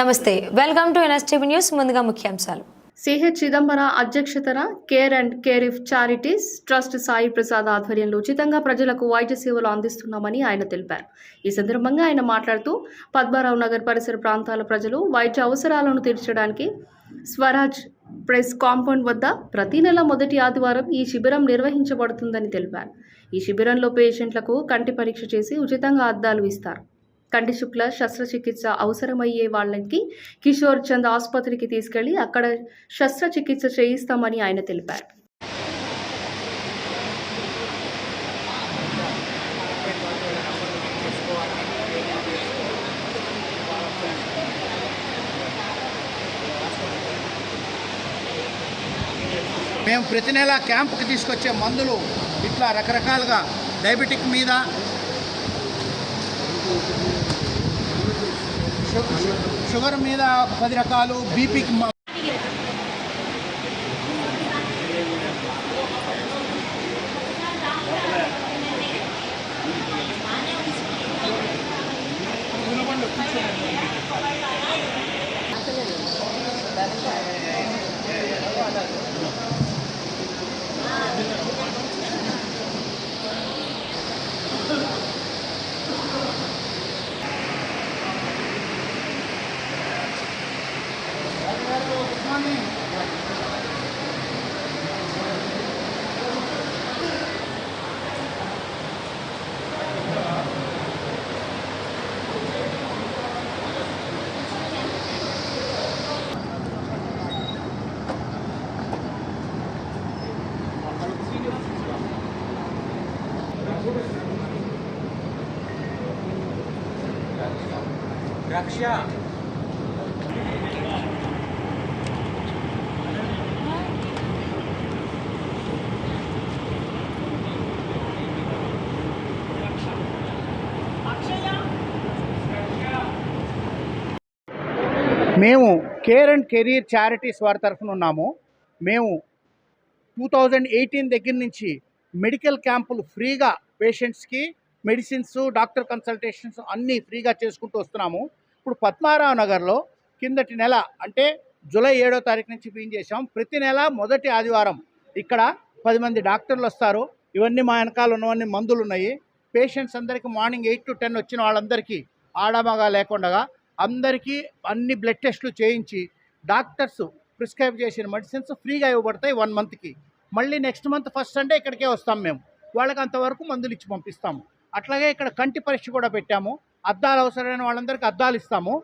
నమస్తే welcome to NSTV news ముందుగా ముఖ్యాంశాలు. సిహెచ్ చిదంబర అధ్యక్షతన care and care if charities trust Sai Prasad ఆధ్వర్యంలో ఉచితంగా ప్రజలకు వైద్య సేవలు అందిస్తున్నామని ఆయన తెలిపారు. ఈ సందర్భంగా ఆయన మాట్లాడుతూ పద్మారావు నగర్ పరిసర ప్రాంతాల ప్రజలు వైద్య అవసరాలను తీర్చడానికి స్వరాజ్ ప్రెస్ కాంపౌండ్ వద్ద ప్రతి నెల మొదటి ఆదివారం ఈ శిబిరం నిర్వహించబడుతుందని తెలిపారు. ఈ శిబిరంలో పేషెంట్లకు కంటి పరీక్ష చేసి ఉచితంగా అద్దాలు ఇస్తారు. కంటి శుక్ల శస్త్రచికిత్స అవసరమయ్యే వాళ్ళకి కిషోర్ చంద్ ఆసుపత్రికి తీసుకెళ్ళి అక్కడ శస్త్రచికిత్స చేయిస్తామని ఆయన తెలిపారు. మేము ప్రతి నెల క్యాంప్కి తీసుకొచ్చే మందులు ఇట్లా రకరకాలుగా డయాబెటిక్ మీద షుగర్ మీద పది రకాలు బీపీకి రక్ష. మేము కేర్ అండ్ కెరీర్ చారిటీస్ వారి తరఫున ఉన్నాము. మేము టూ థౌజండ్ ఎయిటీన్ దగ్గర నుంచి మెడికల్ క్యాంపులు ఫ్రీగా పేషెంట్స్కి మెడిసిన్స్ డాక్టర్ కన్సల్టేషన్స్ అన్నీ ఫ్రీగా చేసుకుంటూ వస్తున్నాము. ఇప్పుడు పద్మారావు నగర్లో కిందటి నెల అంటే జూలై ఏడో తారీఖు నుంచి బిగిన్ చేసాం ప్రతి నెల మొదటి ఆదివారం ఇక్కడ పది మంది డాక్టర్లు వస్తారు. ఇవన్నీ మా వెనకాల ఉన్నవన్నీ మందులు ఉన్నాయి. పేషెంట్స్ అందరికీ మార్నింగ్ ఎయిట్ టు టెన్ వచ్చిన వాళ్ళందరికీ ఆడమగా లేకుండా అందరికీ అన్ని బ్లడ్ టెస్టులు చేయించి డాక్టర్స్ ప్రిస్క్రైబ్ చేసిన మెడిసిన్స్ ఫ్రీగా ఇవ్వబడతాయి వన్ మంత్కి. మళ్ళీ నెక్స్ట్ మంత్ ఫస్ట్ అంటే ఇక్కడికే వస్తాం మేము. వాళ్ళకి అంతవరకు మందులు ఇచ్చి పంపిస్తాము. అట్లాగే ఇక్కడ కంటి పరీక్ష కూడా పెట్టాము. అద్దాలు అవసరమైన వాళ్ళందరికీ అద్దాలు ఇస్తాము.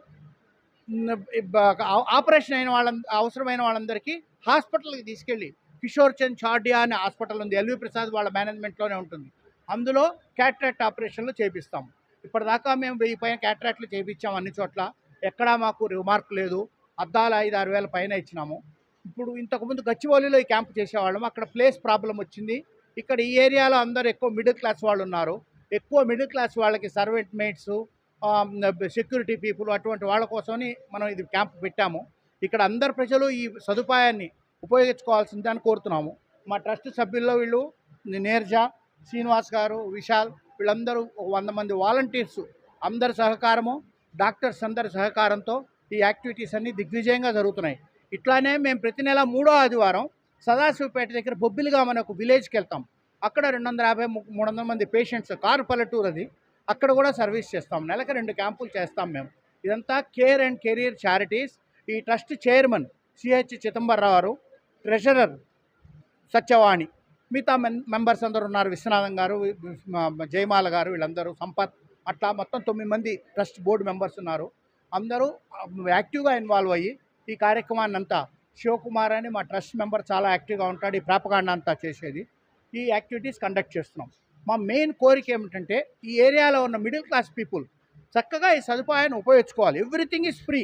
ఆపరేషన్ అయిన వాళ్ళ అవసరమైన వాళ్ళందరికీ హాస్పిటల్కి తీసుకెళ్ళి కిషోర్ చంద్ చార్డియా అనే హాస్పిటల్ ఉంది. ఎల్వి ప్రసాద్ వాళ్ళ మేనేజ్మెంట్లోనే ఉంటుంది. అందులో క్యాట్రాక్ట్ ఆపరేషన్లు చేపిస్తాము. ఇప్పటిదాకా మేము వెయ్యి పైన క్యాట్రాక్ట్లు చేయించాము అన్ని చోట్ల. ఎక్కడా మాకు రిమార్క్ లేదు. అద్దాలు ఐదు ఆరు వేల పైన ఇచ్చినాము. ఇప్పుడు ఇంతకుముందు గచ్చిబౌలిలో ఈ క్యాంప్ చేసేవాళ్ళం. అక్కడ ప్లేస్ ప్రాబ్లం వచ్చింది. ఇక్కడ ఈ ఏరియాలో అందరూ ఎక్కువ మిడిల్ క్లాస్ వాళ్ళు ఉన్నారు. ఎక్కువ మిడిల్ క్లాస్ వాళ్ళకి సర్వెంట్ మేట్స్ సెక్యూరిటీ పీపుల్ అటువంటి వాళ్ళ కోసమని మనం ఇది క్యాంప్ పెట్టాము. ఇక్కడ అందరు ప్రజలు ఈ సదుపాయాన్ని ఉపయోగించుకోవాల్సిందని కోరుతున్నాము. మా ట్రస్ట్ సభ్యుల్లో వీళ్ళు నేర్జా శ్రీనివాస్ గారు విశాల్ వీళ్ళందరూ వంద మంది వాలంటీర్స్ అందరి సహకారము డాక్టర్స్ అందరి సహకారంతో ఈ యాక్టివిటీస్ అన్నీ దిగ్విజయంగా జరుగుతున్నాయి. ఇట్లానే మేము ప్రతి నెల మూడో ఆదివారం సదాశివపేట దగ్గర బొబ్బిలిగా మనకు ఒక విలేజ్కి వెళ్తాం. అక్కడ రెండు వందల యాభై మూడు వందల మంది పేషెంట్స్ కారు పల్లెటూరు అది అక్కడ కూడా సర్వీస్ చేస్తాం. నెలకు రెండు క్యాంపులు చేస్తాం మేము. ఇదంతా కేర్ అండ్ కెరీర్ చారిటీస్. ఈ ట్రస్ట్ చైర్మన్ సిహెచ్ చిదంబరరావు గారు ట్రెజరర్ సత్యవాణి మిగతా మెంబర్స్ అందరూ ఉన్నారు. విశ్వనాథం గారు జయమాల గారు వీళ్ళందరూ సంపత్ అట్లా మొత్తం తొమ్మిది మంది ట్రస్ట్ బోర్డు మెంబర్స్ ఉన్నారు. అందరూ యాక్టివ్గా ఇన్వాల్వ్ అయ్యి ఈ కార్యక్రమాన్ని అంతా శివకుమార్ అని మా ట్రస్ట్ మెంబర్ చాలా యాక్టివ్గా ఉంటాడు. ఈ ప్రాపకాండ అంతా చేసేది. ఈ యాక్టివిటీస్ కండక్ట్ చేస్తున్నాం. మా మెయిన్ కోరిక ఏమిటంటే ఈ ఏరియాలో ఉన్న మిడిల్ క్లాస్ పీపుల్ చక్కగా ఈ సదుపాయాన్ని ఉపయోగించుకోవాలి. Everything is free.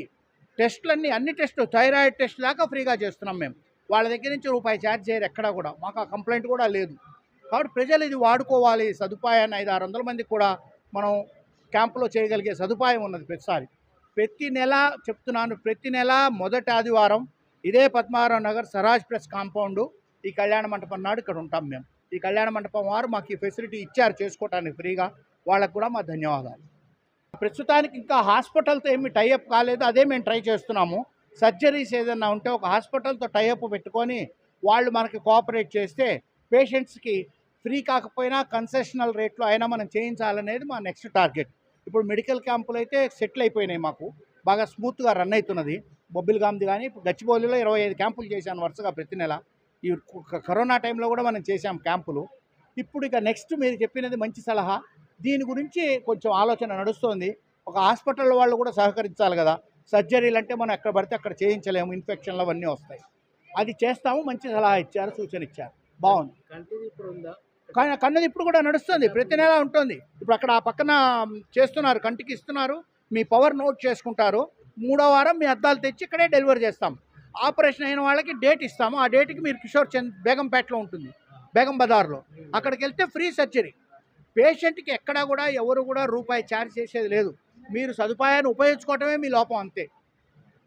టెస్టులన్నీ అన్ని టెస్టులు థైరాయిడ్ టెస్ట్ దాకా ఫ్రీగా చేస్తున్నాం మేము. వాళ్ళ దగ్గర నుంచి రూపాయి ఛార్జ్ చేయరు ఎక్కడా కూడా. మాకు ఆ కంప్లైంట్ కూడా లేదు. కాబట్టి ప్రజలు ఇది వాడుకోవాలి. సదుపాయాన్ని ఐదు ఆరు వందల మందికి కూడా మనం క్యాంపులో చేయగలిగే సదుపాయం ఉన్నది ప్రతిసారి. ప్రతి నెల చెప్తున్నాను ప్రతి నెల మొదటి ఆదివారం ఇదే పద్మారావు నగర్ సరాజ్ ప్రెస్ కాంపౌండ్ ఈ కళ్యాణ మండపం నాడు ఇక్కడ ఉంటాం మేము. ఈ కళ్యాణ మండపం వారు మాకు ఈ ఫెసిలిటీ ఇచ్చారు చేసుకోవటానికి ఫ్రీగా. వాళ్ళకు కూడా మా ధన్యవాదాలు. ప్రస్తుతానికి ఇంకా హాస్పిటల్తో ఏమి టైఅప్ కాలేదు. అదే మేము ట్రై చేస్తున్నాము. సర్జరీస్ ఏదైనా ఉంటే ఒక హాస్పిటల్తో టైఅప్ పెట్టుకొని వాళ్ళు మనకి కోఆపరేట్ చేస్తే పేషెంట్స్కి ఫ్రీ కాకపోయినా కన్సెషనల్ రేట్లో అయినా మనం చేయించాలనేది మా నెక్స్ట్ టార్గెట్ ఇప్పుడు మెడికల్ క్యాంపులు అయితే సెటిల్ అయిపోయినాయి మాకు. బాగా స్మూత్గా రన్ అవుతున్నది. బొబ్బిల్ కానీ ఇప్పుడు గచ్చిబౌలిలో ఇరవై ఐదు క్యాంపులు చేశాను వరుసగా ప్రతి నెల. ఈ కరోనా టైంలో కూడా మనం చేశాం క్యాంపులు. ఇప్పుడు ఇక నెక్స్ట్ మీరు చెప్పినది మంచి సలహా. దీని గురించి కొంచెం ఆలోచన నడుస్తోంది. ఒక హాస్పిటల్ వాళ్ళు కూడా సహకరించాలి కదా. సర్జరీలు అంటే మనం ఎక్కడ పడితే అక్కడ చేయించలేము. ఇన్ఫెక్షన్లు అవన్నీ వస్తాయి. అది చేస్తాము. మంచి సలహా ఇచ్చారు సూచన ఇచ్చారు. బాగుంది. కానీ కన్నది ఇప్పుడు కూడా నడుస్తుంది. ప్రతి నెల ఉంటుంది. ఇప్పుడు అక్కడ ఆ పక్కన చేస్తున్నారు కంటికి ఇస్తున్నారు. మీ పవర్ నోట్ చేసుకుంటారు. మూడో వారం మీ అద్దాలు తెచ్చి ఇక్కడే డెలివరీ చేస్తాం. ఆపరేషన్ అయిన వాళ్ళకి డేట్ ఇస్తాము. ఆ డేట్కి మీరు కిషోర్ చంద్ బేగంపేటలో ఉంటుంది. బేగం బజార్లో. అక్కడికి వెళ్తే ఫ్రీ సర్జరీ. పేషెంట్కి ఎక్కడా కూడా ఎవరు కూడా రూపాయి ఛార్జ్ చేసేది లేదు. మీరు సదుపాయాన్ని ఉపయోగించుకోవటమే మీ లోపం అంతే.